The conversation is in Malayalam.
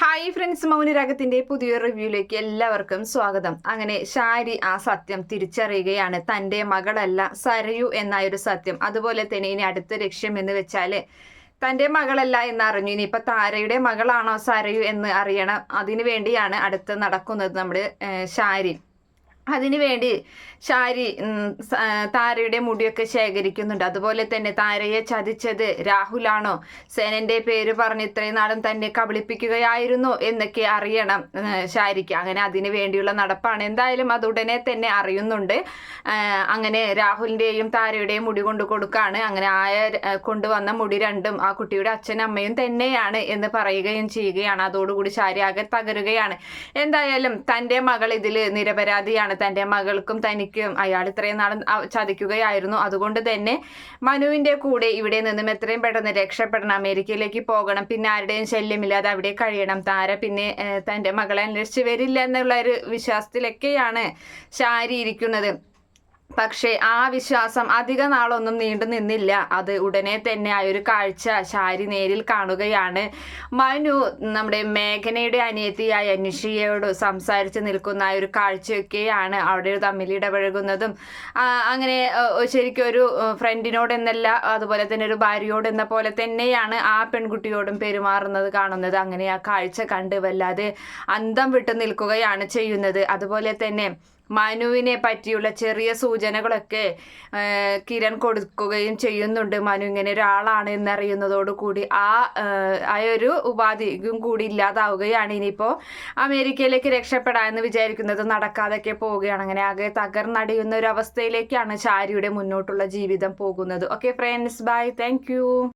ഹായ് ഫ്രണ്ട്സ് മൗനരാഗത്തിന്റെ പുതിയ റിവ്യൂയിലേക്ക് എല്ലാവർക്കും സ്വാഗതം. അങ്ങനെ ഷാരി ആ സത്യം തിരിച്ചറിയുകയാണ്. തന്റെ മകളല്ല സരയു എന്നായൊരു സത്യം. അതുപോലെ തന്നെ ഇനി അടുത്ത ലക്ഷ്യം എന്ന് വെച്ചാൽ തന്റെ മകളല്ല എന്നറിഞ്ഞു. ഇനിയിപ്പോൾ താരയുടെ മകളാണോ സരയു എന്ന് അറിയണം. അതിനു വേണ്ടിയാണ് അടുത്ത് നടക്കുന്നത് നമ്മുടെ ഷാരി. അതിനുവേണ്ടി വേണ്ടി ശാരി താരയുടെ മുടിയൊക്കെ ശേഖരിക്കുന്നുണ്ട്. അതുപോലെ തന്നെ താരയെ ചതിച്ചത് രാഹുലാണോ? സേനന്റെ പേര് പറഞ്ഞ് ഇത്രയും നാളും തന്നെ കബളിപ്പിക്കുകയായിരുന്നു എന്നൊക്കെ അറിയണം ശാരിക്ക്. അങ്ങനെ അതിനു വേണ്ടിയുള്ള നടപ്പാണ്. എന്തായാലും അത് ഉടനെ തന്നെ അറിയുന്നുണ്ട്. അങ്ങനെ രാഹുലിന്റെയും താരയുടെയും മുടി കൊണ്ടു കൊടുക്കാണ്. അങ്ങനെ ആയ കൊണ്ടുവന്ന മുടി രണ്ടും ആ കുട്ടിയുടെ അച്ഛനും അമ്മയും തന്നെയാണ് എന്ന് പറയുകയും ചെയ്യുകയാണ്. അതോടുകൂടി ശാരി ആകെ തകരുകയാണ്. എന്തായാലും തന്റെ മകൾ ഇതിൽ നിരപരാധിയാണ്. തന്റെ മകൾക്കും തനിക്കും അയാൾ ഇത്രയും നാൾ ചതിക്കുകയായിരുന്നു. അതുകൊണ്ട് തന്നെ മനുവിന്റെ കൂടെ ഇവിടെ നിന്നും എത്രയും പെട്ടെന്ന് രക്ഷപ്പെടണം. അമേരിക്കയിലേക്ക് പോകണം. പിന്നെ ആരുടെയും ശല്യമില്ലാതെ അവിടെ കഴിയണം. താര പിന്നെ തന്റെ മകളെ അന്വേഷിച്ച് വരില്ല എന്നുള്ള ഒരു വിശ്വാസത്തിലൊക്കെയാണ് ശാരി ഇരിക്കുന്നത്. പക്ഷേ ആ വിശ്വാസം അധിക നാളൊന്നും നീണ്ടു നിന്നില്ല. അത് ഉടനെ തന്നെ ആ ഒരു കാഴ്ച ശാരി നേരിൽ കാണുകയാണ്. മനു നമ്മുടെ മേഘനയുടെ അനിയത്തിയായ അനുഷിയോട് സംസാരിച്ച് നിൽക്കുന്ന ആ ഒരു കാഴ്ചയൊക്കെയാണ് അവിടെ തമ്മിൽ ഇടപഴകുന്നതും. അങ്ങനെ ശരിക്കും ഒരു ഫ്രണ്ടിനോട് എന്നല്ല അതുപോലെ തന്നെ ഒരു ഭാര്യയോട് എന്ന പോലെ തന്നെയാണ് ആ പെൺകുട്ടിയോടും പെരുമാറുന്നത് കാണുന്നത്. അങ്ങനെ ആ കാഴ്ച കണ്ട് വല്ലാതെ അന്തം വിട്ടു നിൽക്കുകയാണ് ചെയ്യുന്നത്. അതുപോലെ തന്നെ മനുവിനെ പറ്റിയുള്ള ചെറിയ സൂചനകളൊക്കെ കിരൺ കൊടുക്കുകയും ചെയ്യുന്നുണ്ട്. മനു ഇങ്ങനെ ഒരാളാണ് എന്നറിയുന്നതോടുകൂടി ആ ആ, ഒരു ഉപാധിയും കൂടി ഇല്ലാതാവുകയാണ്. ഇനിയിപ്പോൾ അമേരിക്കയിലേക്ക് രക്ഷപ്പെടാമെന്ന് വിചാരിക്കുന്നത് നടക്കാതൊക്കെ പോവുകയാണ്. അങ്ങനെ ആകെ തകർന്നടിയുന്ന ഒരു അവസ്ഥയിലേക്കാണ് ചാരിയുടെ മുന്നോട്ടുള്ള ജീവിതം പോകുന്നത്. Okay friends bye thank